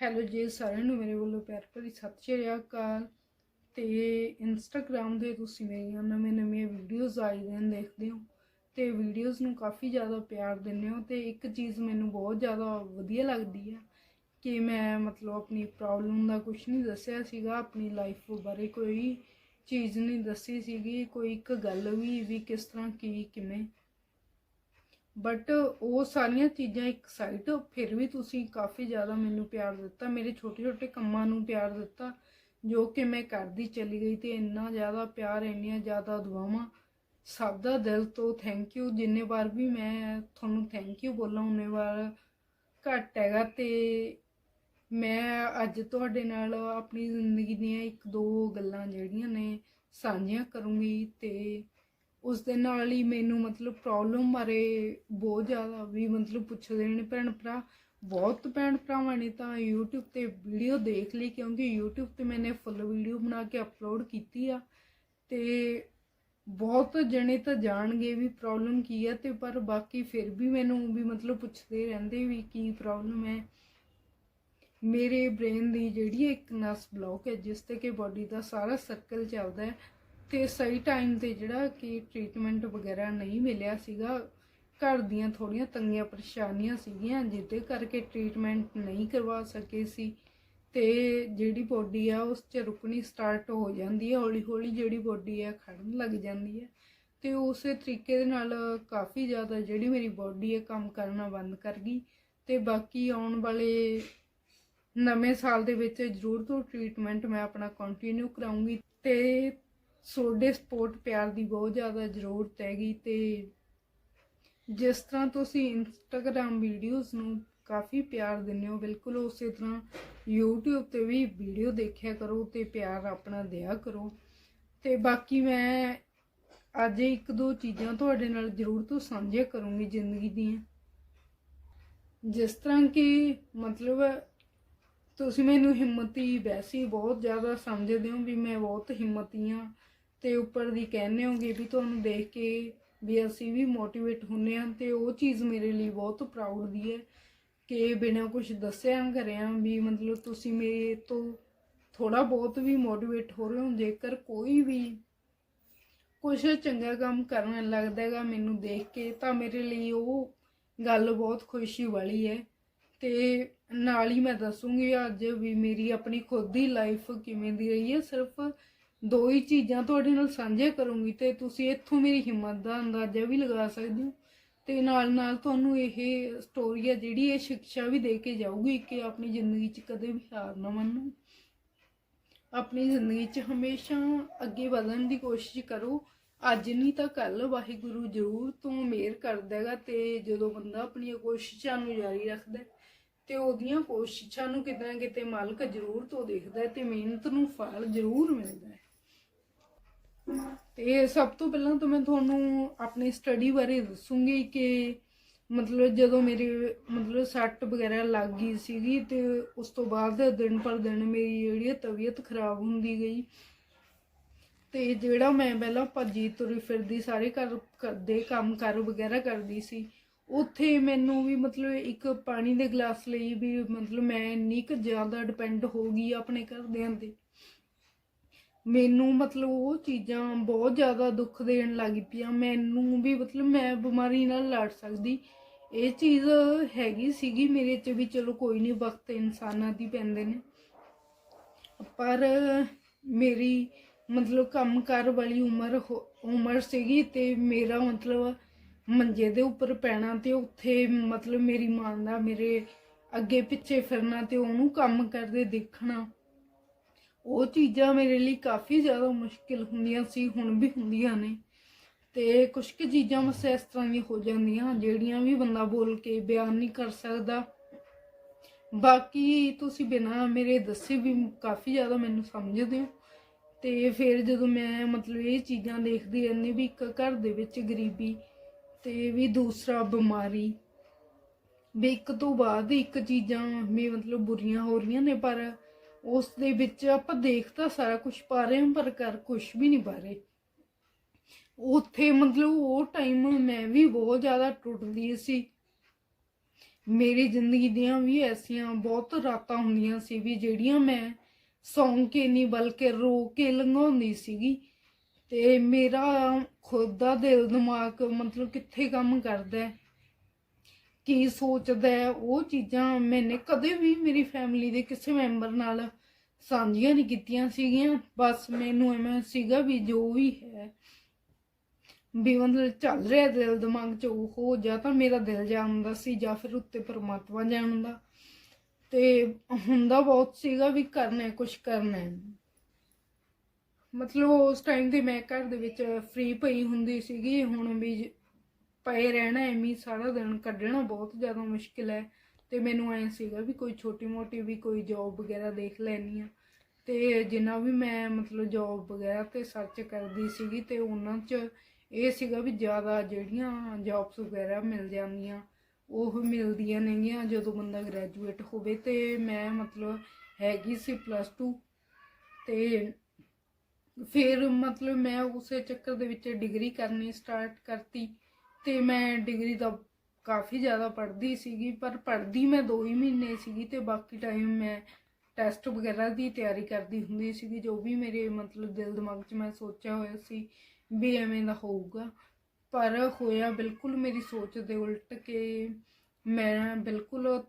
Hello ਜੀ ਸਾਰਿਆਂ ਨੂੰ, ਮੇਰੇ ਵੱਲੋਂ ਪਿਆਰ ਭਰੀ ਸਤਿ ਸ਼੍ਰੀ ਅਕਾਲ। ਤੇ ਇੰਸਟਾਗ੍ਰam ਦੇ ਤੁਸੀਂ ਮੇਰੀਆਂ ਨਵੇਂ ਨਵੀਆਂ ਵੀਡੀਓਜ਼ ਆਏ ਦਿਨ ਦੇਖਦੇ ਹੋ। ਤੇ ਵੀਡੀਓਜ਼ ਨੂੰ ਕਾਫੀ ਜ਼ਿਆਦਾ ਪਿਆਰ ਦਿੰਦੇ ਹੋ ਤੇ ਇੱਕ ਚੀਜ਼ ਮੈਨੂੰ ਬਹੁਤ ਜ਼ਿਆਦਾ ਵਧੀਆ ਲੱਗਦੀ ਹੈ ਕਿ ਮੈਂ ਮਤਲਬ ਆਪਣੀ ਪ੍ਰੋਬਲਮ ਦਾ ਕੁਝ ਨਹੀਂ ਦੱਸਿਆ ਸੀਗਾ, ਆਪਣੀ ਲਾਈਫ ਬਾਰੇ ਕੋਈ ਚੀਜ਼ ਨਹੀਂ ਦੱਸੀ ਸੀਗੀ, ਕੋਈ ਇੱਕ ਗੱਲ ਵੀ ਵੀ ਕਿਸ ਤਰ੍ਹਾਂ ਕੀ, ਕਿਵੇਂ ਬਟ ਉਹ ਸਾਰੀਆਂ ਚੀਜ਼ਾਂ ਇੱਕ ਸਾਈਡ ਫਿਰ ਵੀ ਤੁਸੀਂ ਕਾਫੀ ਜ਼ਿਆਦਾ ਮੈਨੂੰ ਪਿਆਰ ਦਿੱਤਾ, ਮੇਰੇ ਛੋਟੇ ਛੋਟੇ ਕੰਮਾਂ ਨੂੰ ਪਿਆਰ ਦਿੱਤਾ, ਜੋ ਕਿ ਮੈਂ ਕਰਦੀ ਚਲੀ ਗਈ ਤੇ ਇੰਨਾ ਜ਼ਿਆਦਾ ਪਿਆਰ, ਇੰਨੀਆਂ ਜ਼ਿਆਦਾ ਦੁਆਵਾਂ, ਸਭ ਦਾ ਦਿਲ ਤੋਂ ਥੈਂਕ ਯੂ ਜਿੰਨੇ ਵਾਰ ਵੀ ਮੈਂ ਤੁਹਾਨੂੰ ਥੈਂਕ ਯੂ ਬੋਲਾਂ ਉਹਨੇ ਵਾਰ ਘੱਟ ਹੈਗਾ ਤੇ ਮੈਂ ਅੱਜ ਤੁਹਾਡੇ ਨਾਲ ਆਪਣੀ ਜ਼ਿੰਦਗੀ ਦੀਆਂ ਇੱਕ ਦੋ ਗੱਲਾਂ ਜਿਹੜੀਆਂ ਨੇ ਸਾਂਝੀਆਂ ਕਰੂੰਗੀ ਤੇ ਉਸ ਦੇ ਨਾਲ ਹੀ ਮੈਨੂੰ ਮਤਲਬ ਪ੍ਰੋਬਲਮ ਬਾਰੇ ਬਹੁਤ ਜ਼ਿਆਦਾ ਵੀ ਮਤਲਬ ਪੁੱਛਦੇ ਨੇ ਭੈਣ ਭਰਾ। ਬਹੁਤ ਭੈਣ ਭਰਾਵਾਂ ਨੇ ਤਾਂ YouTube ਤੇ ਵੀਡੀਓ ਦੇਖ ਲਈ ਕਿਉਂਕਿ YouTube ਤੇ ਮੈਨੇ ਫੁੱਲ ਵੀਡੀਓ ਬਣਾ ਕੇ ਅਪਲੋਡ ਕੀਤੀ ਆ। ਤੇ ਬਹੁਤ ਜਣੇ ਤਾਂ ਜਾਣਗੇ ਵੀ ਪ੍ਰੋਬਲਮ ਕੀ ਹੈ ਤੇ ਪਰ ਬਾਕੀ ਫਿਰ ਵੀ ਮੈਨੂੰ ਵੀ ਮਤਲਬ ਪੁੱਛਦੇ ਰਹਿੰਦੇ ਵੀ ਕੀ ਪ੍ਰੋਬਲਮ ਹੈ। ਮੇਰੇ ਬ੍ਰੇਨ ਦੀ ਜਿਹੜੀ ਇੱਕ ਨਸ ਬਲੌਕ ਹੈ, ਜਿਸ ਤੇ ਕਿ ਬਾਡੀ ਦਾ ਸਾਰਾ ਸਰਕਲ ਚੱਲਦਾ ਹੈ ਤੇ ਸਹੀ ਟਾਈਮ ਤੇ ਜਿਹੜਾ ਕਿ ਟ੍ਰੀਟਮੈਂਟ ਵਗੈਰਾ ਨਹੀਂ ਮਿਲਿਆ ਸੀਗਾ, ਘਰ ਦੀਆਂ ਥੋੜੀਆਂ ਤੰਗੀਆਂ ਪਰੇਸ਼ਾਨੀਆਂ ਸੀਗੀਆਂ, ਜਿਹਦੇ ਕਰਕੇ ਟ੍ਰੀਟਮੈਂਟ ਨਹੀਂ ਕਰਵਾ ਸਕੇ ਸੀ। ਤੇ ਜਿਹੜੀ ਬੋਡੀ ਆ, ਉਸ 'ਚ ਰੁਕਣੀ ਸਟਾਰਟ ਹੋ ਜਾਂਦੀ ਹੈ ਹੌਲੀ ਹੌਲੀ ਜਿਹੜੀ ਬੋਡੀ ਆ ਖੜਨ ਲੱਗ ਜਾਂਦੀ ਹੈ ਤੇ ਉਸੇ ਤਰੀਕੇ ਦੇ ਨਾਲ ਕਾਫੀ ਜ਼ਿਆਦਾ ਜਿਹੜੀ ਮੇਰੀ ਬੋਡੀ ਹੈ ਕੰਮ ਕਰਨਾ ਬੰਦ ਕਰ ਗਈ। ਤੇ ਬਾਕੀ ਆਉਣ ਵਾਲੇ ਨਵੇਂ ਸਾਲ ਦੇ ਵਿੱਚ ਜ਼ਰੂਰ ਤੋਂ ਟ੍ਰੀਟਮੈਂਟ ਮੈਂ ਆਪਣਾ ਕੰਟੀਨਿਊ ਕਰਾਉਂਗੀ ਤੇ ਸੋਡੇ ਸਪੋਰਟ ਪਿਆਰ ਦੀ ਬਹੁਤ ਜ਼ਿਆਦਾ ਜ਼ਰੂਰਤ ਹੈਗੀ ਤੇ ਜਿਸ ਤਰ੍ਹਾਂ ਤੁਸੀਂ ਇੰਸਟਾਗ੍ਰam ਵੀਡੀਓਜ਼ ਨੂੰ ਕਾਫੀ ਪਿਆਰ ਦਿੰਦੇ ਹੋ, ਬਿਲਕੁਲ ਉਸੇ ਤਰ੍ਹਾਂ YouTube ਤੇ ਵੀ ਵੀਡੀਓ ਦੇਖਿਆ ਕਰੋ ਤੇ ਪਿਆਰ ਆਪਣਾ ਦਿਆ ਕਰੋ। ਤੇ ਬਾਕੀ ਮੈਂ ਅੱਜ ਇੱਕ ਦੋ ਚੀਜ਼ਾਂ ਤੁਹਾਡੇ ਨਾਲ ਜ਼ਰੂਰ ਤੋਂ ਸਾਂਝੀਆਂ ਕਰੂੰਗੀ ਜ਼ਿੰਦਗੀ ਦੀਆਂ। ਜਿਸ ਤਰ੍ਹਾਂ ਕਿ ਮਤਲਬ ਤੁਸੀਂ ਮੈਨੂੰ ਹਿੰਮਤੀ ਵੈਸੇ ਬਹੁਤ ਜ਼ਿਆਦਾ ਸਮਝਦੇ ਹੋ ਵੀ ਮੈਂ ਬਹੁਤ ਹਿੰਮਤੀ ਹਾਂ। ਤੇ ਉੱਪਰ ਦੀ ਕਹਿੰਦੇ ਹੋਗੇ ਵੀ ਤੁਹਾਨੂੰ ਦੇਖ ਕੇ ਵੀ ਅਸੀਂ ਵੀ ਮੋਟੀਵੇਟ ਹੁੰਨੇ ਆ ਤੇ ਉਹ ਚੀਜ਼ ਮੇਰੇ ਲਈ ਬਹੁਤ ਪ੍ਰਾਊਡ ਦੀ ਹੈ ਕਿ ਬਿਨਾਂ ਕੁਝ ਦੱਸਿਆ ਕਰਿਆ ਵੀ ਮਤਲਬ ਤੁਸੀਂ ਮੇਰੇ ਤੋਂ ਥੋੜਾ ਬਹੁਤ ਵੀ ਮੋਟੀਵੇਟ ਹੋ ਰਹੇ ਹੋ, ਜੇਕਰ ਕੋਈ ਵੀ ਕੁਝ ਚੰਗਾ ਕੰਮ ਕਰਨ ਲੱਗਦਾ ਹੈਗਾ ਮੈਨੂੰ ਦੇਖ ਕੇ ਤਾਂ ਮੇਰੇ ਲਈ ਉਹ ਗੱਲ ਬਹੁਤ ਖੁਸ਼ੀ ਵਾਲੀ ਹੈ ਤੇ ਨਾਲ ਹੀ ਮੈਂ ਦੱਸੂਗੀ ਅੱਜ ਵੀ ਮੇਰੀ ਆਪਣੀ ਖੁਦ ਦੀ ਲਾਈਫ ਕਿਵੇਂ ਦੀ ਰਹੀ ਹੈ, ਸਿਰਫ ਦੋ ਹੀ ਚੀਜ਼ਾਂ ਤੁਹਾਡੇ ਨਾਲ ਸਾਂਝੇ ਕਰੂੰਗੀ ਤੇ ਤੁਸੀਂ ਇੱਥੋਂ ਮੇਰੀ ਹਿੰਮਤ ਦਾ ਅੰਦਾਜ਼ਾ ਵੀ ਲਗਾ ਸਕਦੇ ਹੋ। ਤੇ ਨਾਲ ਨਾਲ ਤੁਹਾਨੂੰ ਇਹ ਸਟੋਰੀ ਹੈ ਜਿਹੜੀ ਇਹ ਸਿੱਖਿਆ ਵੀ ਦੇ ਕੇ ਜਾਊਗੀ ਕਿ ਆਪਣੀ ਜ਼ਿੰਦਗੀ 'ਚ ਕਦੇ ਵੀ ਹਾਰ ਨਾ ਮੰਨੋ। ਆਪਣੀ ਜ਼ਿੰਦਗੀ 'ਚ ਹਮੇਸ਼ਾ ਅੱਗੇ ਵਧਣ ਦੀ ਕੋਸ਼ਿਸ਼ ਕਰੋ। ਅੱਜ ਨਹੀਂ ਤਾਂ ਕੱਲ ਵਾਹਿਗੁਰੂ ਜ਼ਰੂਰ ਤੋਂ ਮਿਹਰ ਕਰ ਦੇਗਾ ਤੇ ਜਦੋਂ ਬੰਦਾ ਆਪਣੀਆਂ ਕੋਸ਼ਿਸ਼ਾਂ ਨੂੰ ਜਾਰੀ ਰੱਖਦਾ ਤੇ ਉਹਦੀਆਂ ਕੋਸ਼ਿਸ਼ਾਂ ਨੂੰ ਕਿਤੇ ਨਾ ਕਿਤੇ ਮਾਲਕ ਜ਼ਰੂਰ ਤੋਂ ਦੇਖਦਾ ਤੇ ਮਿਹਨਤ ਨੂੰ ਫਲ ਜ਼ਰੂਰ ਮਿਲਦਾ ਹੈ। ਤੇ ਸਭ ਤੋਂ ਪਹਿਲਾਂ ਤਾਂ ਮੈਂ ਤੁਹਾਨੂੰ ਆਪਣੀ ਸਟੱਡੀ ਬਾਰੇ ਦੱਸੂਗੀ ਕਿ ਮਤਲਬ ਜਦੋਂ ਮੇਰੀ ਮਤਲਬ ਸੱਟ ਵਗੈਰਾ ਲੱਗ ਗਈ ਸੀਗੀ ਤੇ ਉਸ ਤੋਂ ਬਾਅਦ ਦਿਨ ਪਰ ਦਿਨ ਮੇਰੀ ਜਿਹੜੀ ਤਬੀਅਤ ਖਰਾਬ ਹੁੰਦੀ ਗਈ। ਤੇ ਜਿਹੜਾ ਮੈਂ ਪਹਿਲਾਂ ਭੱਜੀ ਤੁਰੀ ਫਿਰਦੀ, ਸਾਰੇ ਘਰ ਕਰਦੇ ਕੰਮ ਕਰ ਵਗੈਰਾ ਕਰਦੀ ਸੀ, ਉੱਥੇ ਮੈਨੂੰ ਵੀ ਮਤਲਬ ਇੱਕ ਪਾਣੀ ਦੇ ਗਲਾਸ ਲਈ ਵੀ ਮਤਲਬ ਮੈਂ ਇੰਨੀ ਕੁ ਜ਼ਿਆਦਾ ਡਿਪੈਂਡ ਹੋ ਗਈ ਆਪਣੇ ਘਰਦਿਆਂ ਤੇ। ਮੈਨੂੰ ਮਤਲਬ ਉਹ ਚੀਜ਼ਾਂ ਬਹੁਤ ਜ਼ਿਆਦਾ ਦੁੱਖ ਦੇਣ ਲੱਗ ਪਈਆਂ। ਮੈਨੂੰ ਵੀ ਮਤਲਬ ਮੈਂ ਬਿਮਾਰੀ ਨਾਲ ਲੜ ਸਕਦੀ। ਇਹ ਚੀਜ਼ ਹੈਗੀ ਸੀਗੀ ਮੇਰੇ 'ਚ ਵੀ, ਚਲੋ ਕੋਈ ਨਹੀਂ ਵਕਤ ਇਨਸਾਨਾਂ ਦੀ ਪੈਂਦੇ ਨੇ। ਪਰ ਮੇਰੀ ਮਤਲਬ ਕੰਮ ਕਰ ਵਾਲੀ ਉਮਰ ਹੋ- ਉਮਰ ਸੀਗੀ ਤੇ ਮੇਰਾ ਮਤਲਬ ਮੰਜੇ ਦੇ ਉੱਪਰ ਪੈਣਾ ਤੇ ਉੱਥੇ ਮਤਲਬ ਮੇਰੀ ਮਾਂ ਦਾ ਮੇਰੇ ਅੱਗੇ ਪਿੱਛੇ ਫਿਰਨਾ ਤੇ ਉਹਨੂੰ ਕੰਮ ਕਰਦੇ ਦੇਖਣਾ। ਉਹ ਚੀਜ਼ਾਂ ਮੇਰੇ ਲਈ ਕਾਫੀ ਜ਼ਿਆਦਾ ਮੁਸ਼ਕਿਲ ਹੁੰਦੀਆਂ ਸੀ, ਹੁਣ ਵੀ ਹੁੰਦੀਆਂ ਨੇ। ਤੇ ਕੁਝ ਕੁ ਚੀਜ਼ਾਂ ਬਸ ਇਸ ਤਰ੍ਹਾਂ ਦੀਆਂ ਹੋ ਜਾਂਦੀਆਂ, ਜਿਹੜੀਆਂ ਵੀ ਬੰਦਾ ਬੋਲ ਕੇ ਬਿਆਨ ਨਹੀਂ ਕਰ ਸਕਦਾ। ਬਾਕੀ ਤੁਸੀਂ ਬਿਨਾਂ ਮੇਰੇ ਦੱਸੇ ਵੀ ਕਾਫੀ ਜ਼ਿਆਦਾ ਮੈਨੂੰ ਸਮਝਦੇ ਹੋ। ਤੇ ਫਿਰ ਜਦੋਂ ਮੈਂ ਮਤਲਬ ਇਹ ਚੀਜ਼ਾਂ ਦੇਖਦੀ ਰਹਿੰਦੀ ਵੀ ਇੱਕ ਘਰ ਦੇ ਵਿੱਚ ਗਰੀਬੀ ਤੇ ਵੀ ਦੂਸਰਾ ਬਿਮਾਰੀ, ਵੀ ਇੱਕ ਤੋਂ ਬਾਅਦ ਇੱਕ ਚੀਜ਼ਾਂ ਵੀ ਮਤਲਬ ਬੁਰੀਆਂ ਹੋ ਰਹੀਆਂ ਨੇ, ਪਰ ਉਸ ਦੇ ਵਿੱਚ ਆਪਾਂ ਦੇਖ ਤਾਂ ਸਾਰਾ ਕੁਝ ਪਾ ਰਹੇ ਹਾਂ, ਪਰ ਕਰ ਕੁਝ ਵੀ ਨਹੀਂ ਪਾ ਰਹੇ। ਉੱਥੇ ਮਤਲਬ ਉਹ ਟਾਈਮ ਮੈਂ ਵੀ ਬਹੁਤ ਜ਼ਿਆਦਾ ਟੁੱਟਦੀ ਸੀ। ਮੇਰੀ ਜ਼ਿੰਦਗੀ ਦੀਆਂ ਵੀ ਐਸੀਆਂ ਬਹੁਤ ਰਾਤਾਂ ਹੁੰਦੀਆਂ ਸੀ ਵੀ ਜਿਹੜੀਆਂ ਮੈਂ ਸੌਂ ਕੇ ਨਹੀਂ, ਬਲਕਿ ਰੋ ਕੇ ਲੰਘਾਉਂਦੀ ਸੀਗੀ। ਤੇ ਮੇਰਾ ਖੁਦ ਦਾ ਦਿਲ ਦਿਮਾਗ ਮਤਲਬ ਕਿੱਥੇ ਕੰਮ ਕਰਦਾ ਹੈ? ਕੀ ਸੋਚਦਾ ਹੈ, ਉਹ ਚੀਜ਼ਾਂ ਮੈਨੇ ਕਦੇ ਵੀ ਮੇਰੀ ਫੈਮਿਲੀ ਦੇ ਕਿਸੇ ਮੈਂਬਰ ਨਾਲ ਸਾਂਝੀਆਂ ਨਹੀਂ ਕੀਤੀਆਂ ਸੀਗੀਆਂ। ਬਸ ਮੈਨੂੰ ਐਵੇਂ ਸੀਗਾ ਵੀ ਜੋ ਵੀ ਹੈ, ਵੀ ਮਤਲਬ ਚੱਲ ਰਿਹਾ ਦਿਲ ਦਿਮਾਗ 'ਚ ਉਹ ਜਾਂ ਤਾਂ ਮੇਰਾ ਦਿਲ ਜਾਣਦਾ ਸੀ ਜਾਂ ਫਿਰ ਉੱਤੇ ਪਰਮਾਤਮਾ ਜਾਣਦਾ। ਤੇ ਹੁੰਦਾ ਬਹੁਤ ਸੀਗਾ ਵੀ ਕਰਨਾ ਹੈ ਕੁਝ ਕਰਨਾ ਮਤਲਬ ਉਸ ਟਾਈਮ ਤੇ ਮੈਂ ਘਰ ਦੇ ਵਿੱਚ ਫ੍ਰੀ ਪਈ ਹੁੰਦੀ ਸੀਗੀ, ਹੁਣ ਵੀ ਪਏ ਰਹਿਣਾ, ਐਵੇਂ ਸਾਰਾ ਦਿਨ ਕੱਢਣਾ ਬਹੁਤ ਜ਼ਿਆਦਾ ਮੁਸ਼ਕਿਲ ਹੈ। ਤੇ ਮੈਨੂੰ ਐ ਸੀਗਾ ਵੀ ਕੋਈ ਛੋਟੀ ਮੋਟੀ ਵੀ ਕੋਈ ਜੌਬ ਵਗੈਰਾ ਦੇਖ ਲੈਣੀ ਆ ਤੇ ਜਿੰਨਾ ਵੀ ਮੈਂ ਮਤਲਬ ਜੌਬ ਵਗੈਰਾ ਤੇ ਸਰਚ ਕਰਦੀ ਸੀਗੀ ਤੇ ਉਹਨਾਂ 'ਚ ਇਹ ਸੀਗਾ ਵੀ ਜ਼ਿਆਦਾ ਜਿਹੜੀਆਂ ਜੌਬਸ ਵਗੈਰਾ ਮਿਲ ਜਾਂਦੀਆਂ, ਉਹ ਮਿਲਦੀਆਂ ਨੇਗੀਆਂ ਜਦੋਂ ਬੰਦਾ ਗ੍ਰੈਜੂਏਟ ਹੋਵੇ। ਤੇ ਮੈਂ ਮਤਲਬ ਹੈਗੀ ਸੀ ਪਲੱਸ 2 ਤੇ ਫਿਰ ਮਤਲਬ ਮੈਂ ਉਸੇ ਚੱਕਰ ਦੇ ਵਿੱਚ ਡਿਗਰੀ ਕਰਨੀ ਸਟਾਰਟ ਕਰਤੀ। ਤੇ ਮੈਂ ਡਿਗਰੀ ਤਾਂ ਕਾਫੀ ਜ਼ਿਆਦਾ ਪੜ੍ਹਦੀ ਸੀਗੀ, ਪਰ ਪੜ੍ਹਦੀ ਮੈਂ 2 ਹੀ ਮਹੀਨੇ ਸੀਗੀ ਤੇ ਬਾਕੀ ਟਾਈਮ ਮੈਂ ਟੈਸਟ ਵਗੈਰਾ ਦੀ ਤਿਆਰੀ ਕਰਦੀ ਹੁੰਦੀ ਸੀਗੀ, ਜੋ ਵੀ ਮੇਰੇ ਮਤਲਬ ਦਿਲ ਦਿਮਾਗ 'ਚ ਮੈਂ ਸੋਚਿਆ ਹੋਇਆ ਸੀ ਵੀ ਐਵੇਂ ਦਾ ਹੋਊਗਾ। ਪਰ ਹੋਇਆ ਬਿਲਕੁਲ ਮੇਰੀ ਸੋਚ ਦੇ ਉਲਟ ਕਿ ਮੈਂ ਬਿਲਕੁਲ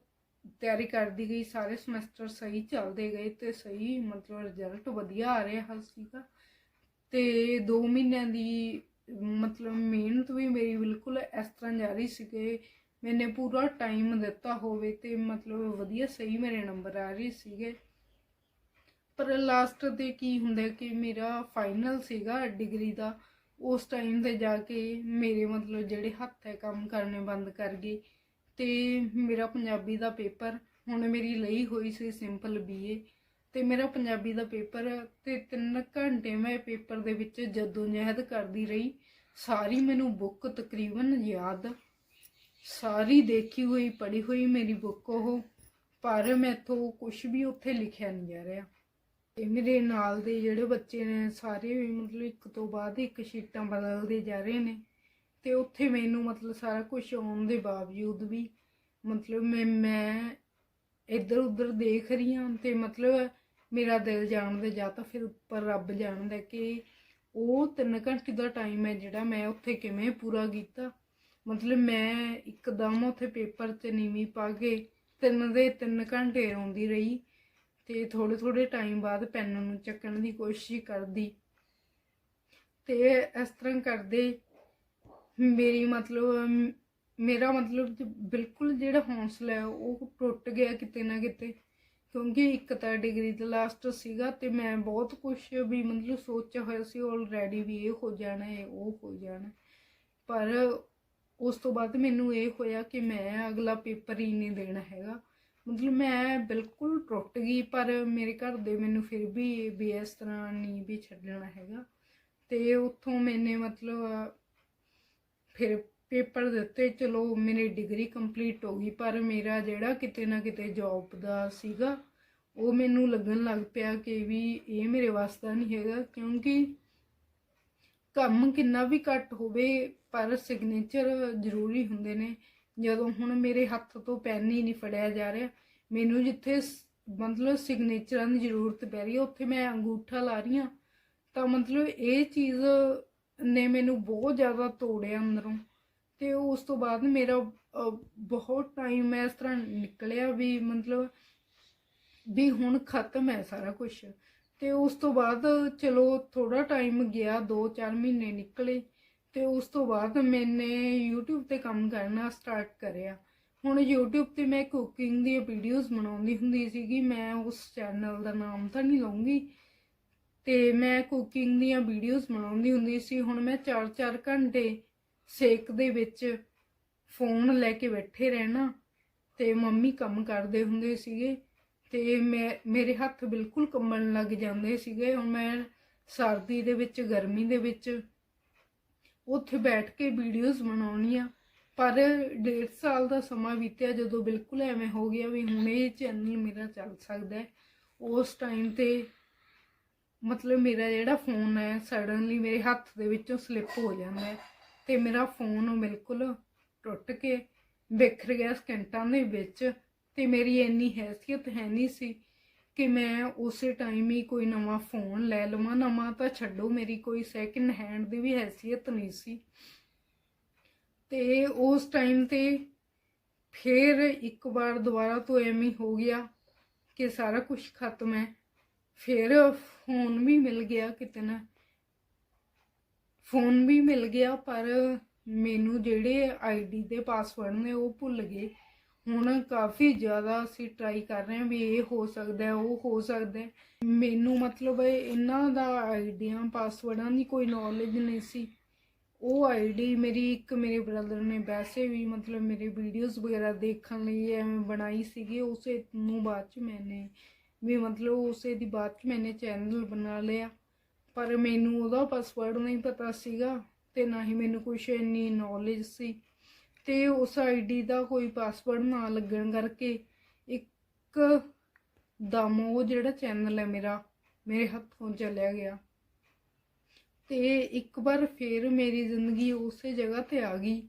ਤਿਆਰੀ ਕਰਦੀ ਗਈ, ਸਾਰੇ ਸਮੈਸਟਰ ਸਹੀ ਚੱਲਦੇ ਗਏ ਤੇ ਸਹੀ ਮਤਲਬ ਰਿਜ਼ਲਟ ਵਧੀਆ ਆ ਰਿਹਾ ਸੀਗਾ। ਤੇ 2 ਮਹੀਨਿਆਂ ਦੀ ਮਤਲਬ ਮਿਹਨਤ ਵੀ ਮੇਰੀ ਬਿਲਕੁਲ ਇਸ ਤਰ੍ਹਾਂ ਜਾਰੀ ਸੀ ਕਿ ਮੈਨੇ ਪੂਰਾ ਟਾਈਮ ਦਿੱਤਾ ਹੋਵੇ ਤੇ ਮਤਲਬ ਵਧੀਆ ਸਹੀ ਮੇਰੇ ਨੰਬਰ ਆ ਰਹੇ ਸੀਗੇ। ਪਰ ਲਾਸਟ ਤੇ ਕੀ ਹੁੰਦਾ ਕਿ ਮੇਰਾ ਫਾਈਨਲ ਸੀਗਾ ਡਿਗਰੀ ਦਾ, ਉਸ ਟਾਈਮ ਤੇ ਜਾ ਕੇ ਮੇਰੇ ਮਤਲਬ ਜਿਹੜੇ ਹੱਥ ਹੈ ਕੰਮ ਕਰਨੇ ਬੰਦ ਕਰ ਗਏ ਤੇ ਮੇਰਾ ਪੰਜਾਬੀ ਦਾ ਪੇਪਰ ਹੁਣ ਮੇਰੀ ਲਈ ਹੋਈ ਸੀ ਸਿੰਪਲ ਬੀਏ ਤੇ ਮੇਰਾ ਪੰਜਾਬੀ ਦਾ ਪੇਪਰ ਤੇ 3 ਘੰਟੇ ਮੈਂ ਪੇਪਰ ਦੇ ਵਿੱਚ ਜਦੋਜਹਿਦ ਕਰਦੀ ਰਹੀ, ਸਾਰੀ ਮੈਨੂੰ ਬੁੱਕ ਤਕਰੀਬਨ ਯਾਦ। ਸਾਰੀ ਦੇਖੀ ਹੋਈ, ਪੜ੍ਹੀ ਹੋਈ ਮੇਰੀ ਬੁੱਕ ਉਹ, ਪਰ ਮੈਥੋਂ ਕੁਝ ਵੀ ਉੱਥੇ ਲਿਖਿਆ ਨਹੀਂ ਜਾ ਰਿਹਾ। ਤੇ ਮੇਰੇ ਨਾਲ ਦੇ ਜਿਹੜੇ ਬੱਚੇ ਨੇ, ਸਾਰੇ ਵੀ ਮਤਲਬ ਇੱਕ ਤੋਂ ਬਾਅਦ ਇੱਕ ਸ਼ੀਟਾਂ ਬਦਲਦੇ ਜਾ ਰਹੇ ਨੇ। ਤੇ ਉੱਥੇ ਮੈਨੂੰ ਮਤਲਬ ਸਾਰਾ ਕੁਝ ਆਉਣ ਦੇ ਬਾਵਜੂਦ ਵੀ ਮਤਲਬ ਮੈਂ ਮੈਂ ਇੱਧਰ ਉੱਧਰ ਦੇਖ ਰਹੀ ਹਾਂ ਤੇ ਮਤਲਬ ਮੇਰਾ ਦਿਲ ਜਾਣਦਾ ਜਾਂ ਤਾਂ ਫਿਰ ਉੱਪਰ ਰੱਬ ਜਾਣਦਾ ਕਿ ਉਹ 3 ਘੰਟੇ ਦਾ ਟਾਈਮ ਹੈ ਜਿਹੜਾ ਮੈਂ ਉੱਥੇ ਕਿਵੇਂ ਪੂਰਾ ਕੀਤਾ। ਮਤਲਬ ਮੈਂ ਇੱਕਦਮ ਉੱਥੇ ਪੇਪਰ 'ਚ ਨੀਵੀਂ ਪਾ ਕੇ ਤਿੰਨ ਦੇ 3 ਘੰਟੇ ਰੋਂਦੀ ਰਹੀ ਤੇ ਥੋੜੇ ਥੋੜੇ ਟਾਈਮ ਬਾਅਦ ਪੈਨ ਨੂੰ ਚੱਕਣ ਦੀ ਕੋਸ਼ਿਸ਼ ਕਰਦੀ। ਤੇ ਇਸ ਤਰ੍ਹਾਂ ਕਰਦੇ ਮੇਰੀ ਮਤਲਬ, ਮੇਰਾ ਮਤਲਬ ਬਿਲਕੁਲ ਜਿਹੜਾ ਹੌਸਲਾ ਹੈ ਉਹ ਟੁੱਟ ਗਿਆ ਕਿਤੇ ਨਾ ਕਿਤੇ। ਕਿਉਂਕਿ ਇੱਕ ਤਾਂ ਡਿਗਰੀ ਦਾ ਲਾਸਟ ਸੀਗਾ ਤੇ ਮੈਂ ਬਹੁਤ ਕੁਝ ਵੀ ਮਤਲਬ ਸੋਚਿਆ ਹੋਇਆ ਸੀ ਆਲਰੇਡੀ ਵੀ ਇਹ ਹੋ ਜਾਣਾ ਹੈ ਉਹ ਹੋ ਜਾਣਾ। ਪਰ ਉਸ ਤੋਂ ਬਾਅਦ ਮੈਨੂੰ ਇਹ ਹੋਇਆ ਕਿ ਮੈਂ ਅਗਲਾ ਪੇਪਰ ਹੀ ਨਹੀਂ ਦੇਣਾ ਹੈਗਾ। ਮਤਲਬ ਮੈਂ ਬਿਲਕੁਲ ਟੁੱਟ ਗਈ, ਪਰ ਮੇਰੇ ਘਰ ਦੇ ਮੈਨੂੰ ਫਿਰ ਵੀ ਵੀ ਇਸ ਤਰ੍ਹਾਂ ਨਹੀਂ ਵੀ ਛੱਡਣਾ ਹੈਗਾ। ਤੇ ਉੱਥੋਂ ਮੈਨੇ ਮਤਲਬ ਫਿਰ ਪੇਪਰ ਦਿੱਤੇ, ਚਲੋ ਮੇਰੀ ਡਿਗਰੀ ਕੰਪਲੀਟ ਹੋ ਗਈ, ਪਰ ਮੇਰਾ ਜਿਹੜਾ ਕਿਤੇ ਨਾ ਕਿਤੇ ਜੌਬ ਦਾ ਸੀਗਾ, ਉਹ ਮੈਨੂੰ ਲੱਗਣ ਲੱਗ ਪਿਆ ਕਿ ਵੀ ਇਹ ਮੇਰੇ ਵਾਸਤਾ ਨਹੀਂ ਹੈਗਾ, ਕਿਉਂਕਿ ਕੰਮ ਕਿੰਨਾ ਵੀ ਘੱਟ ਹੋਵੇ, ਪਰ ਸਿਗਨੇਚਰ ਜ਼ਰੂਰੀ ਹੁੰਦੇ ਨੇ। ਜਦੋਂ ਹੁਣ ਮੇਰੇ ਹੱਥ ਤੋਂ ਪੈਨ ਹੀ ਨਹੀਂ ਫੜਿਆ ਜਾ ਰਿਹਾ, ਮੈਨੂੰ ਜਿੱਥੇ ਮਤਲਬ ਸਿਗਨੇਚਰਾਂ ਦੀ ਜ਼ਰੂਰਤ ਪੈ ਰਹੀ ਹੈ, ਉੱਥੇ ਮੈਂ ਅੰਗੂਠਾ ਲਾ ਰਹੀ ਹਾਂ। ਤਾਂ ਮਤਲਬ ਇਹ ਚੀਜ਼ ਨੇ ਮੈਨੂੰ ਬਹੁਤ ਜ਼ਿਆਦਾ ਤੋੜਿਆ ਅੰਦਰੋਂ। ਤੇ ਉਸ ਤੋਂ ਬਾਅਦ ਮੇਰਾ ਬਹੁਤ ਟਾਈਮ ਇਸ ਤਰ੍ਹਾਂ ਨਿਕਲਿਆ ਵੀ ਮਤਲਬ ਵੀ ਹੁਣ ਖਤਮ ਹੈ ਸਾਰਾ ਕੁਝ ਤੇ ਉਸ ਤੋਂ ਬਾਅਦ ਚਲੋ ਥੋੜਾ ਟਾਈਮ ਗਿਆ 2-4 ਮਹੀਨੇ ਨਿਕਲੇ। ਤੇ ਉਸ ਤੋਂ ਬਾਅਦ ਮੈਨੇ YouTube ਤੇ ਕੰਮ ਕਰਨਾ ਸਟਾਰਟ ਕਰਿਆ। ਹੁਣ YouTube ਤੇ ਮੈਂ ਕੁਕਿੰਗ ਦੀਆਂ ਵੀਡੀਓਜ਼ ਬਣਾਉਂਦੀ ਹੁੰਦੀ ਸੀਗੀ, ਮੈਂ ਉਸ ਚੈਨਲ ਦਾ ਨਾਮ ਤਾਂ ਨਹੀਂ ਲਵਾਂਗੀ ਤੇ ਮੈਂ ਕੁਕਿੰਗ ਦੀਆਂ ਵੀਡੀਓਜ਼ ਬਣਾਉਂਦੀ ਹੁੰਦੀ ਸੀ, ਹੁਣ ਮੈਂ 4-4 ਘੰਟੇ ਸੇਕ ਦੇ ਵਿੱਚ ਫੋਨ ਲੈ ਕੇ ਬੈਠੇ ਰਹਿਣਾ ਤੇ ਮੰਮੀ ਕੰਮ ਕਰਦੇ ਹੁੰਦੇ ਸੀਗੇ ਤੇ ਮੈਂ, ਮੇਰੇ ਹੱਥ ਬਿਲਕੁਲ ਕੰਬਣ ਲੱਗ ਜਾਂਦੇ ਸੀਗੇ। ਹੁਣ ਮੈਂ ਸਰਦੀ ਦੇ ਵਿੱਚ, ਗਰਮੀ ਦੇ ਵਿੱਚ ਉੱਥੇ ਬੈਠ ਕੇ ਵੀਡੀਓਜ਼ ਬਣਾਉਣੀਆਂ ਪਰ ਡੇਢ ਸਾਲ ਦਾ ਸਮਾਂ ਬੀਤਿਆ ਜਦੋਂ ਬਿਲਕੁਲ ਐਵੇਂ ਹੋ ਗਿਆ ਵੀ ਹੁਣ ਇਹ ਚੈਨਲ ਮੇਰਾ ਚੱਲ ਸਕਦਾ ਹੈ। ਉਸ ਟਾਈਮ ਤੇ ਮਤਲਬ ਮੇਰਾ ਜਿਹੜਾ ਫੋਨ ਹੈ ਸਡਨਲੀ ਮੇਰੇ ਹੱਥ ਦੇ ਵਿੱਚੋਂ ਸਲਿੱਪ ਹੋ ਜਾਂਦਾ ਹੈ। ਤੇ ਮੇਰਾ ਫੋਨ ਬਿਲਕੁਲ ਟੁੱਟ ਕੇ ਵਿਖਰ ਗਿਆ ਸਕਿੰਟਾਂ ਦੇ ਵਿੱਚ ਤੇ ਮੇਰੀ ਇੰਨੀ ਹੈਸੀਅਤ ਹੈ ਨਹੀਂ ਸੀ ਕਿ ਮੈਂ ਉਸੇ ਟਾਈਮ ਹੀ ਕੋਈ ਨਵਾਂ ਫੋਨ ਲੈ ਲਵਾਂ, ਨਵਾਂ ਤਾਂ ਛੱਡੋ ਮੇਰੀ ਕੋਈ ਸੈਕਿੰਡ ਹੈਂਡ ਦੀ ਵੀ ਹੈਸੀਅਤ ਨਹੀਂ ਸੀ। ਤੇ ਉਸ ਟਾਈਮ ਤੇ ਫਿਰ ਇੱਕ ਵਾਰ ਦੁਬਾਰਾ ਤੋਂ ਐਵੇਂ ਹੋ ਗਿਆ ਕਿ ਸਾਰਾ ਕੁਝ ਖਤਮ ਹੈ। ਫਿਰ ਫੋਨ ਵੀ ਮਿਲ ਗਿਆ ਕਿਤੇ ਨਾ ਫੋਨ ਵੀ ਮਿਲ ਗਿਆ, ਪਰ ਮੈਨੂੰ ਜਿਹੜੇ ਆਈਡੀ ਦੇ ਪਾਸਵਰਡ ਨੇ ਉਹ ਭੁੱਲ ਗਏ। ਹੁਣ ਕਾਫੀ ਜ਼ਿਆਦਾ ਅਸੀਂ ਟਰਾਈ ਕਰ ਰਹੇ ਹਾਂ ਵੀ ਇਹ ਹੋ ਸਕਦਾ, ਉਹ ਹੋ ਸਕਦਾ ਮੈਨੂੰ ਮਤਲਬ ਇਹਨਾਂ ਦਾ ਆਈਡੀਆਂ ਪਾਸਵਰਡਾਂ ਦੀ ਕੋਈ ਨੌਲੇਜ ਨਹੀਂ ਸੀ। ਉਹ ਆਈਡੀ ਮੇਰੀ ਇੱਕ ਮੇਰੇ ਬ੍ਰਦਰ ਨੇ ਵੈਸੇ ਵੀ ਮਤਲਬ ਮੇਰੇ ਵੀਡੀਓਜ਼ ਵਗੈਰਾ ਦੇਖਣ ਲਈ ਐਵੇਂ ਬਣਾਈ ਸੀਗੀ, ਉਸੇ ਨੂੰ ਬਾਅਦ ਚ ਮੈਨੇ ਵੀ ਮਤਲਬ ਉਸੇ ਦੀ ਬਾਅਦ ਚ ਮੈਨੇ ਚੈਨਲ ਬਣਾ ਲਿਆ। ਪਰ ਮੈਨੂੰ ਉਹਦਾ ਪਾਸਵਰਡ ਨਹੀਂ ਪਤਾ ਸੀਗਾ ਤੇ ਨਾ ਹੀ ਮੈਨੂੰ ਕੁਛ ਇੰਨੀ ਨੌਲੇਜ ਸੀ। ਤੇ ਉਸ ਆਈਡੀ ਦਾ ਕੋਈ ਪਾਸਵਰਡ ਨਾ ਲੱਗਣ ਕਰਕੇ ਇੱਕ ਦਮ ਉਹ ਜਿਹੜਾ ਚੈਨਲ ਹੈ ਮੇਰਾ, ਮੇਰੇ ਹੱਥੋਂ ਚਲਿਆ ਗਿਆ। ਤੇ ਇੱਕ ਵਾਰ ਫੇਰ ਮੇਰੀ ਜ਼ਿੰਦਗੀ ਉਸੇ ਜਗ੍ਹਾ ਤੇ ਆ ਗਈ,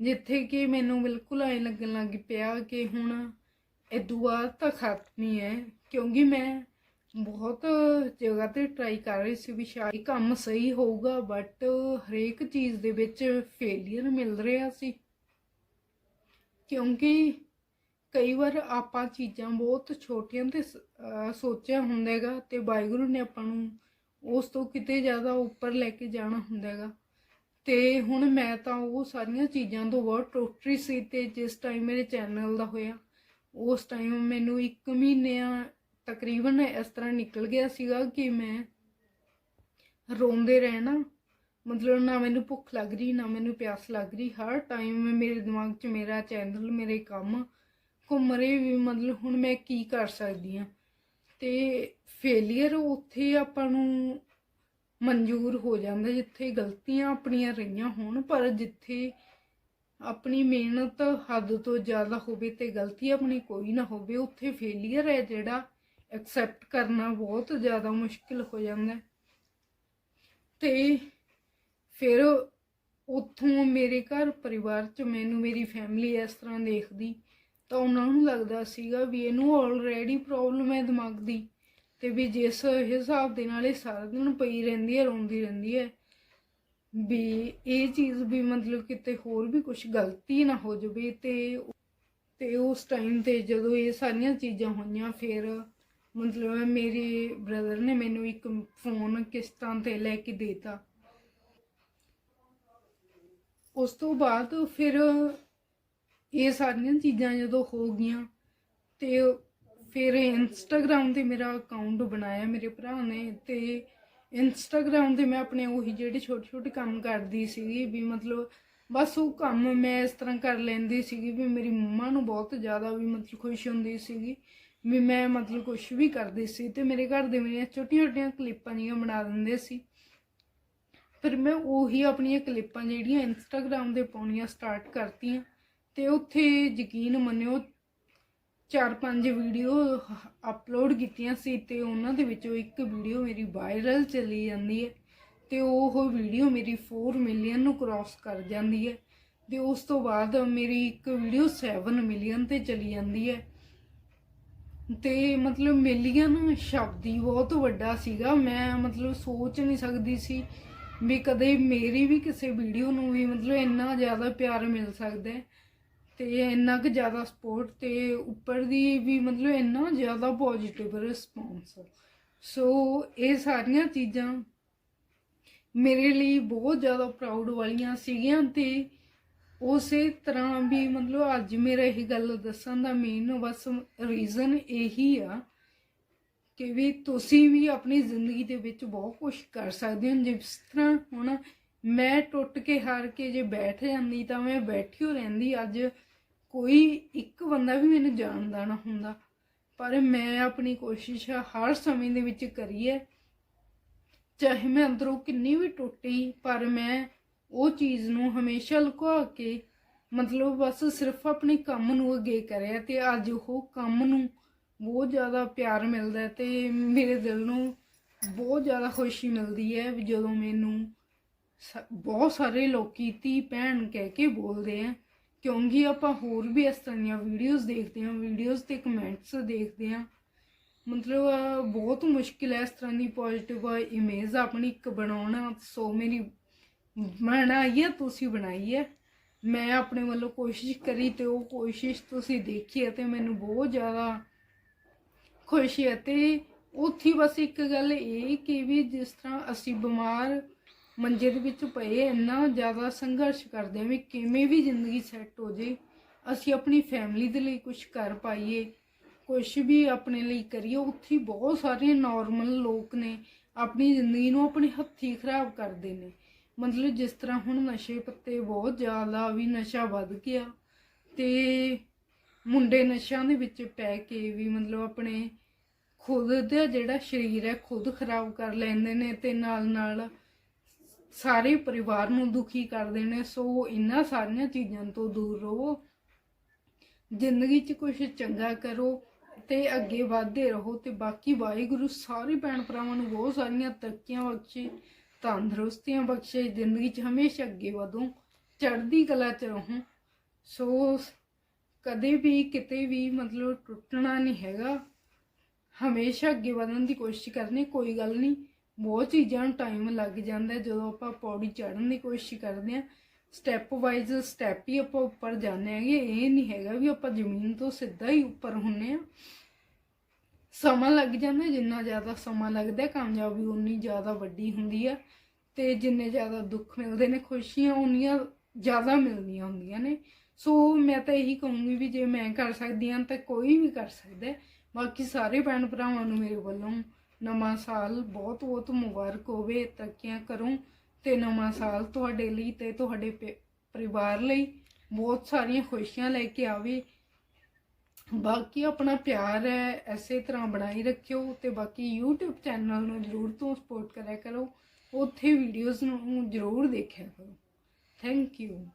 ਜਿੱਥੇ ਕਿ ਮੈਨੂੰ ਬਿਲਕੁਲ ਐ ਲੱਗਣ ਲੱਗ ਪਿਆ ਕਿ ਹੁਣ ਇਹ ਦੁਆ ਤਾਂ ਖਤਮ ਹੀ ਹੈ, ਕਿਉਂਕਿ ਮੈਂ ਬਹੁਤ ਜਗ੍ਹਾ ਤੇ ਟਰਾਈ ਕਰ ਰਹੀ ਸੀ ਵੀ ਸ਼ਾਇਦ ਇਹ ਕੰਮ ਸਹੀ ਹੋਊਗਾ ਬਟ ਹਰੇਕ ਚੀਜ਼ ਦੇ ਵਿੱਚ ਫੇਲਿਅਰ ਮਿਲ ਰਿਹਾ ਸੀ। ਕਿਉਂਕਿ ਕਈ ਵਾਰ ਆਪਾਂ ਚੀਜ਼ਾਂ ਬਹੁਤ ਛੋਟੀਆਂ ਤੇ ਸ- ਅਹ ਸੋਚਿਆ ਹੁੰਦਾਗਾ ਤੇ ਵਾਹਿਗੁਰੂ ਨੇ ਆਪਾਂ ਨੂੰ ਉਸ ਤੋਂ ਕਿਤੇ ਜ਼ਿਆਦਾ ਉੱਪਰ ਲੈ ਕੇ ਜਾਣਾ ਹੁੰਦਾਗਾ ਤੇ ਹੁਣ ਮੈਂ ਤਾਂ ਉਹ ਸਾਰੀਆਂ ਚੀਜ਼ਾਂ ਤੋਂ ਬਹੁਤ ਟੁੱਟ ਰਹੀ ਸੀ ਤੇ ਜਿਸ ਟਾਈਮ ਮੇਰੇ ਚੈਨਲ ਦਾ ਹੋਇਆ, ਉਸ ਟਾਈਮ ਮੈਨੂੰ 1 ਮਹੀਨਿਆਂ ਤਕਰੀਬਨ ਇਸ ਤਰ੍ਹਾਂ ਨਿਕਲ ਗਿਆ ਸੀਗਾ ਕਿ ਮੈਂ ਰੋਂਦੇ ਰਹਿਣਾ, ਮਤਲਬ ਨਾ ਮੈਨੂੰ ਭੁੱਖ ਲੱਗ ਰਹੀ, ਨਾ ਮੈਨੂੰ ਪਿਆਸ ਲੱਗ ਰਹੀ। ਹਰ ਟਾਈਮ ਮੇਰੇ ਦਿਮਾਗ 'ਚ ਮੇਰਾ ਚੈਨਲ ਮੇਰੇ ਕੰਮ ਘੁੰਮ ਰਹੇ ਵੀ ਮਤਲਬ ਹੁਣ ਮੈਂ ਕੀ ਕਰ ਸਕਦੀ ਹਾਂ। ਤੇ ਫੇਲਿਅਰ ਉੱਥੇ ਆਪਾਂ ਨੂੰ ਮਨਜ਼ੂਰ ਹੋ ਜਾਂਦਾ ਜਿੱਥੇ ਗਲਤੀਆਂ ਆਪਣੀਆਂ ਰਹੀਆਂ ਹੋਣ, ਪਰ ਜਿੱਥੇ ਆਪਣੀ ਮਿਹਨਤ ਹੱਦ ਤੋਂ ਜ਼ਿਆਦਾ ਹੋਵੇ ਤੇ ਗਲਤੀ ਆਪਣੀ ਕੋਈ ਨਾ ਹੋਵੇ, ਉੱਥੇ ਫੇਲਿਅਰ ਹੈ ਜਿਹੜਾ ਐਕਸੈਪਟ ਕਰਨਾ ਬਹੁਤ ਜ਼ਿਆਦਾ ਮੁਸ਼ਕਿਲ ਹੋ ਜਾਂਦਾ ਹੈ। ਤੇ ਫਿਰ ਉੱਥੋਂ ਮੇਰੇ ਘਰ ਪਰਿਵਾਰ ਚ ਮੈਨੂੰ ਮੇਰੀ ਫੈਮਿਲੀ ਇਸ ਤਰ੍ਹਾਂ ਦੇਖਦੀ, ਤਾਂ ਉਹਨਾਂ ਨੂੰ ਲੱਗਦਾ ਸੀਗਾ ਵੀ ਇਹਨੂੰ ਆਲਰੇਡੀ ਪ੍ਰੋਬਲਮ ਹੈ ਦਿਮਾਗ ਦੀ, ਤੇ ਵੀ ਜਿਸ ਹਿਸਾਬ ਦੇ ਨਾਲ ਇਹ ਸਾਰਾ ਦਿਨ ਪਈ ਰਹਿੰਦੀ ਹੈ, ਰੋਂਦੀ ਰਹਿੰਦੀ ਹੈ, ਵੀ ਇਹ ਚੀਜ਼ ਵੀ ਮਤਲਬ ਕਿਤੇ ਹੋਰ ਵੀ ਕੁਝ ਗਲਤੀ ਨਾ ਹੋ ਜਾਵੇ ਤੇ ਤੇ ਉਸ ਟਾਈਮ ਤੇ ਜਦੋਂ ਇਹ ਸਾਰੀਆਂ ਚੀਜ਼ਾਂ ਹੋਈਆਂ, ਫਿਰ ਮਤਲਬ ਮੇਰੇ ਬ੍ਰਦਰ ਨੇ ਮੈਨੂੰ ਇੱਕ ਫੋਨ ਕਿਸ਼ਤਾਂ ਤੇ ਲੈ ਕੇ ਦੇਤਾ। ਉਸ ਤੋਂ ਬਾਅਦ ਫਿਰ ਇਹ ਸਾਰੀਆਂ ਚੀਜ਼ਾਂ ਜਦੋਂ ਹੋ ਗਈਆਂ ਤੇ ਫਿਰ ਇੰਸਟਾਗ੍ਰam ਤੇ ਮੇਰਾ ਅਕਾਊਂਟ ਬਣਾਇਆ ਮੇਰੇ ਭਰਾ ਨੇ ਤੇ ਇੰਸਟਾਗ੍ਰam ਤੇ ਮੈਂ ਆਪਣੇ ਉਹੀ ਜਿਹੜੇ ਛੋਟੇ ਛੋਟੇ ਕੰਮ ਕਰਦੀ ਸੀਗੀ ਵੀ ਮਤਲਬ ਬਸ ਉਹ ਕੰਮ ਮੈਂ ਇਸ ਤਰ੍ਹਾਂ ਕਰ ਲੈਂਦੀ ਸੀਗੀ ਵੀ ਮੇਰੀ ਮੰਮਾ ਨੂੰ ਬਹੁਤ ਜ਼ਿਆਦਾ ਵੀ ਮਤਲਬ ਖੁਸ਼ ਹੁੰਦੀ ਸੀਗੀ। ਵੀ ਮੈਂ ਮਤਲਬ ਕੁਝ ਵੀ ਕਰਦੀ ਸੀ ਤੇ ਮੇਰੇ ਘਰ ਦੇ ਮੇਰੀਆਂ ਛੋਟੀਆਂ ਛੋਟੀਆਂ ਕਲਿੱਪਾਂ ਜਿਹੀਆਂ ਬਣਾ ਦਿੰਦੇ ਸੀ। ਫਿਰ ਮੈਂ ਉਹੀ ਆਪਣੀਆਂ ਕਲਿੱਪਾਂ ਜਿਹੜੀਆਂ ਇੰਸਟਾਗ੍ਰam ਤੇ ਪਾਉਣੀਆਂ ਸਟਾਰਟ ਕਰਤੀਆਂ ਤੇ ਉੱਥੇ ਯਕੀਨ ਮੰਨਿਓ ਚਾਰ ਪੰਜ ਵੀਡੀਓ ਅਪਲੋਡ ਕੀਤੀਆਂ ਸੀ ਤੇ ਉਹਨਾਂ ਦੇ ਵਿੱਚੋਂ ਇੱਕ ਵੀਡੀਓ ਮੇਰੀ ਵਾਇਰਲ ਚਲੀ ਜਾਂਦੀ ਹੈ ਤੇ ਉਹ ਵੀਡੀਓ ਮੇਰੀ 4 ਮਿਲੀਅਨ ਨੂੰ ਕ੍ਰਾਸ ਕਰ ਜਾਂਦੀ ਹੈ ਤੇ ਉਸ ਤੋਂ ਬਾਅਦ ਮੇਰੀ ਇੱਕ ਵੀਡੀਓ 7 ਮਿਲੀਅਨ ਤੇ ਚਲੀ ਜਾਂਦੀ ਹੈ। ਤੇ ਮਤਲਬ ਮਿਲੀਅਨ ਸ਼ਬਦ ਹੀ ਬਹੁਤ ਵੱਡਾ ਸੀਗਾ। ਮੈਂ ਮਤਲਬ ਸੋਚ ਨਹੀਂ ਸਕਦੀ ਸੀ ਵੀ ਕਦੇ ਮੇਰੀ ਵੀ ਕਿਸੇ ਵੀਡੀਓ ਨੂੰ ਵੀ ਮਤਲਬ ਇੰਨਾ ਜ਼ਿਆਦਾ ਪਿਆਰ ਮਿਲ ਸਕਦਾ ਹੈ ਤੇ ਇੰਨਾ ਕੁ ਜ਼ਿਆਦਾ ਸਪੋਰਟ ਤੇ ਉੱਪਰ ਦੀ ਵੀ ਮਤਲਬ ਇੰਨਾ ਜ਼ਿਆਦਾ ਪੋਜ਼ਿਟਿਵ ਰਿਸਪੌਂਸ ਸੋ ਇਹ ਸਾਰੀਆਂ ਚੀਜ਼ਾਂ ਮੇਰੇ ਲਈ ਬਹੁਤ ਜ਼ਿਆਦਾ ਪ੍ਰਾਊਡ ਵਾਲੀਆਂ ਸੀਗੀਆਂ ਤੇ ਉਸੇ ਤਰ੍ਹਾਂ ਵੀ ਮਤਲਬ ਅੱਜ ਮੇਰਾ ਇਹ ਗੱਲ ਦੱਸਣ ਦਾ ਮੇਨ ਬਸ ਰੀਜ਼ਨ ਇਹੀ ਆ ਕਿ ਵੀ ਤੁਸੀਂ ਵੀ ਆਪਣੀ ਜ਼ਿੰਦਗੀ ਦੇ ਵਿੱਚ ਬਹੁਤ ਕੁਝ ਕਰ ਸਕਦੇ ਹੋ। ਜਿਸ ਤਰ੍ਹਾਂ ਹੁਣ ਮੈਂ ਟੁੱਟ ਕੇ ਹਾਰ ਕੇ ਜੇ ਬੈਠ ਜਾਂਦੀ ਤਾਂ ਮੈਂ ਬੈਠੀ ਹੋ ਰਹਿੰਦੀ। ਅੱਜ ਕੋਈ ਇੱਕ ਬੰਦਾ ਵੀ ਮੈਨੂੰ ਜਾਣਦਾ ਨਾ ਹੁੰਦਾ। ਪਰ ਮੈਂ ਆਪਣੀ ਕੋਸ਼ਿਸ਼ ਹਰ ਸਮੇਂ ਦੇ ਵਿੱਚ ਕਰੀ ਹੈ ਚਾਹੇ ਮੈਂ ਅੰਦਰੋਂ ਕਿੰਨੀ ਵੀ ਟੁੱਟੀ ਪਰ ਮੈਂ ਉਹ ਚੀਜ਼ ਨੂੰ ਹਮੇਸ਼ਾ ਲੁਕਾ ਕੇ, ਮਤਲਬ ਬਸ ਸਿਰਫ ਆਪਣੇ ਕੰਮ ਨੂੰ ਅੱਗੇ ਕਰਿਆ ਤੇ ਅੱਜ ਉਹ ਕੰਮ ਨੂੰ ਬਹੁਤ ਜ਼ਿਆਦਾ ਪਿਆਰ ਮਿਲਦਾ ਹੈ ਤੇ ਮੇਰੇ ਦਿਲ ਨੂੰ ਬਹੁਤ ਜ਼ਿਆਦਾ ਖੁਸ਼ੀ ਮਿਲਦੀ ਹੈ ਵੀ ਜਦੋਂ ਮੈਨੂੰ ਸ- ਬਹੁਤ ਸਾਰੇ ਲੋਕੀ ਧੀ ਭੈਣ ਕਹਿ ਕੇ ਬੋਲਦੇ ਆ, ਕਿਉਂਕਿ ਆਪਾਂ ਹੋਰ ਵੀ ਇਸ ਤਰ੍ਹਾਂ ਦੀਆਂ ਵੀਡੀਓਜ਼ ਦੇਖਦੇ ਹਾਂ ਵੀਡੀਓਜ਼ ਤੇ ਕਮੈਂਟਸ ਦੇਖਦੇ ਹਾਂ, ਮਤਲਬ ਬਹੁਤ ਮੁਸ਼ਕਿਲ ਹੈ ਇਸ ਤਰ੍ਹਾਂ ਦੀ ਪੋਜ਼ਿਟਿਵ ਇਮੇਜ ਆਪਣੀ ਇੱਕ ਬਣਾਉਣਾ, ਸੋ ਮੇਰੀ ਬਣਾਈ ਹੈ ਤੁਸੀਂ ਬਣਾਈ ਹੈ ਮੈਂ ਆਪਣੇ ਵੱਲੋਂ ਕੋਸ਼ਿਸ਼ ਕਰੀ ਤੇ ਉਹ ਕੋਸ਼ਿਸ਼ ਤੁਸੀਂ ਦੇਖੀ ਅਤੇ ਮੈਨੂੰ ਬਹੁਤ ਜ਼ਿਆਦਾ ਖੁਸ਼ੀ ਹੈ ਤੇ ਉੱਥੇ ਬਸ ਇੱਕ ਗੱਲ ਇਹ ਕਿ ਵੀ ਜਿਸ ਤਰ੍ਹਾਂ ਅਸੀਂ ਬਿਮਾਰ ਮੰਜੇ ਦੇ ਵਿੱਚ ਪਏ ਇੰਨਾ ਜ਼ਿਆਦਾ ਸੰਘਰਸ਼ ਕਰਦੇ ਹਾਂ ਵੀ ਕਿਵੇਂ ਵੀ ਜ਼ਿੰਦਗੀ ਸੈੱਟ ਹੋ ਜੇ, ਅਸੀਂ ਆਪਣੀ ਫੈਮਿਲੀ ਦੇ ਲਈ ਕੁਝ ਕਰ ਪਾਈਏ ਕੁਝ ਵੀ ਆਪਣੇ ਲਈ ਕਰੀਏ, ਉੱਥੇ ਬਹੁਤ ਸਾਰੇ ਨਾਰਮਲ ਲੋਕ ਨੇ, ਆਪਣੀ ਜ਼ਿੰਦਗੀ ਨੂੰ ਆਪਣੇ ਹੱਥੀਂ ਖਰਾਬ ਕਰਦੇ ਨੇ। ਮਤਲਬ ਜਿਸ ਤਰ੍ਹਾਂ ਹੁਣ ਨਸ਼ੇ ਪੱਤੇ ਬਹੁਤ ਜ਼ਿਆਦਾ ਵੀ ਨਸ਼ਾ ਵੱਧ ਗਿਆ ਤੇ ਮੁੰਡੇ ਨਸ਼ਿਆਂ ਦੇ ਵਿੱਚ ਪੈ ਕੇ ਵੀ ਮਤਲਬ ਆਪਣੇ ਖੁਦ ਦਾ ਜਿਹੜਾ ਸਰੀਰ ਹੈ ਖੁਦ ਖਰਾਬ ਕਰ ਲੈਂਦੇ ਨੇ ਤੇ ਨਾਲ ਨਾਲ ਸਾਰੇ ਪਰਿਵਾਰ ਨੂੰ ਦੁਖੀ ਕਰਦੇ ਨੇ ਸੋ ਇਹਨਾਂ ਸਾਰੀਆਂ ਚੀਜ਼ਾਂ ਤੋਂ ਦੂਰ ਰਹੋ। ਜ਼ਿੰਦਗੀ 'ਚ ਕੁਝ ਚੰਗਾ ਕਰੋ ਤੇ ਅੱਗੇ ਵਧਦੇ ਰਹੋ ਤੇ ਬਾਕੀ ਵਾਹਿਗੁਰੂ ਸਾਰੇ ਭੈਣ ਭਰਾਵਾਂ ਨੂੰ ਬਹੁਤ ਸਾਰੀਆਂ ਤਰੱਕੀਆਂ ਬਖਸ਼ੇ। ਤੰਦਰੁਸਤੀਆਂ ਬਖਸ਼ੇ, ਜ਼ਿੰਦਗੀ 'ਚ ਹਮੇਸ਼ਾ ਅੱਗੇ ਵਧੋ, ਚੜ੍ਹਦੀ ਕਲਾ 'ਚ ਰਹੋ। ਸੋ ਕਦੇ ਵੀ ਕਿਤੇ ਵੀ ਮਤਲਬ ਟੁੱਟਣਾ ਨਹੀਂ ਹੈਗਾ। ਹਮੇਸ਼ਾ ਅੱਗੇ ਵਧਣ ਦੀ ਕੋਸ਼ਿਸ਼ ਕਰਨੀ, ਕੋਈ ਗੱਲ ਨਹੀਂ। ਬਹੁਤ ਚੀਜ਼ਾਂ ਨੂੰ ਟਾਈਮ ਲੱਗ ਜਾਂਦਾ ਜਦੋਂ ਆਪਾਂ ਪੌੜੀ ਚੜ੍ਹਨ ਦੀ ਕੋਸ਼ਿਸ਼ ਕਰਦੇ ਹਾਂ। ਸਟੈਪ ਵਾਈਜ਼ ਸਟੈਪ ਹੀ ਆਪਾਂ ਉੱਪਰ ਜਾਂਦੇ ਹੈਗੇ। ਇਹ ਨਹੀਂ ਹੈਗਾ ਵੀ ਆਪਾਂ ਜ਼ਮੀਨ ਤੋਂ ਸਿੱਧਾ ਹੀ ਉੱਪਰ ਹੁੰਨੇ ਆ ਸਮਾਂ ਲੱਗ ਜਾਂਦਾ, ਜਿੰਨਾ ਜ਼ਿਆਦਾ ਸਮਾਂ ਲੱਗਦਾ ਕਾਮਯਾਬੀ ਉਨੀ ਜ਼ਿਆਦਾ ਵੱਡੀ ਹੁੰਦੀ ਆ ਤੇ ਜਿੰਨੇ ਜ਼ਿਆਦਾ ਦੁੱਖ ਮਿਲਦੇ ਨੇ, ਖੁਸ਼ੀਆਂ ਉਨੀਆਂ ਜ਼ਿਆਦਾ ਮਿਲਦੀਆਂ ਹੁੰਦੀਆਂ ਨੇ। ਸੋ ਮੈਂ ਤਾਂ ਇਹੀ ਕਹੂੰਗੀ ਵੀ ਜੇ ਮੈਂ ਕਰ ਸਕਦੀ ਹਾਂ ਤਾਂ ਕੋਈ ਵੀ ਕਰ ਸਕਦਾ ਬਾਕੀ ਸਾਰੇ ਭੈਣ ਭਰਾਵਾਂ ਨੂੰ ਮੇਰੇ ਵੱਲੋਂ ਨਵਾਂ ਸਾਲ ਬਹੁਤ ਬਹੁਤ ਮੁਬਾਰਕ ਹੋਵੇ, ਤਰੱਕੀਆਂ ਕਰੋ ਤੇ ਨਵਾਂ ਸਾਲ ਤੁਹਾਡੇ ਲਈ ਤੇ ਤੁਹਾਡੇ ਪੇ- ਪਰਿਵਾਰ ਲਈ ਬਹੁਤ ਸਾਰੀਆਂ ਖੁਸ਼ੀਆਂ ਲੈ ਕੇ ਆਵੇ। ਬਾਕੀ ਆਪਣਾ ਪਿਆਰ ਹੈ, ਐਸੇ ਤਰ੍ਹਾਂ ਬਣਾਈ ਰੱਖਿਓ ਤੇ ਬਾਕੀ YouTube ਚੈਨਲ ਨੂੰ ਜ਼ਰੂਰ ਤੋਂ ਸਪੋਰਟ ਕਰਿਆ ਕਰੋ। ਉੱਥੇ ਵੀਡੀਓਜ਼ ਨੂੰ ਜ਼ਰੂਰ ਦੇਖਿਆ ਕਰੋ। Thank you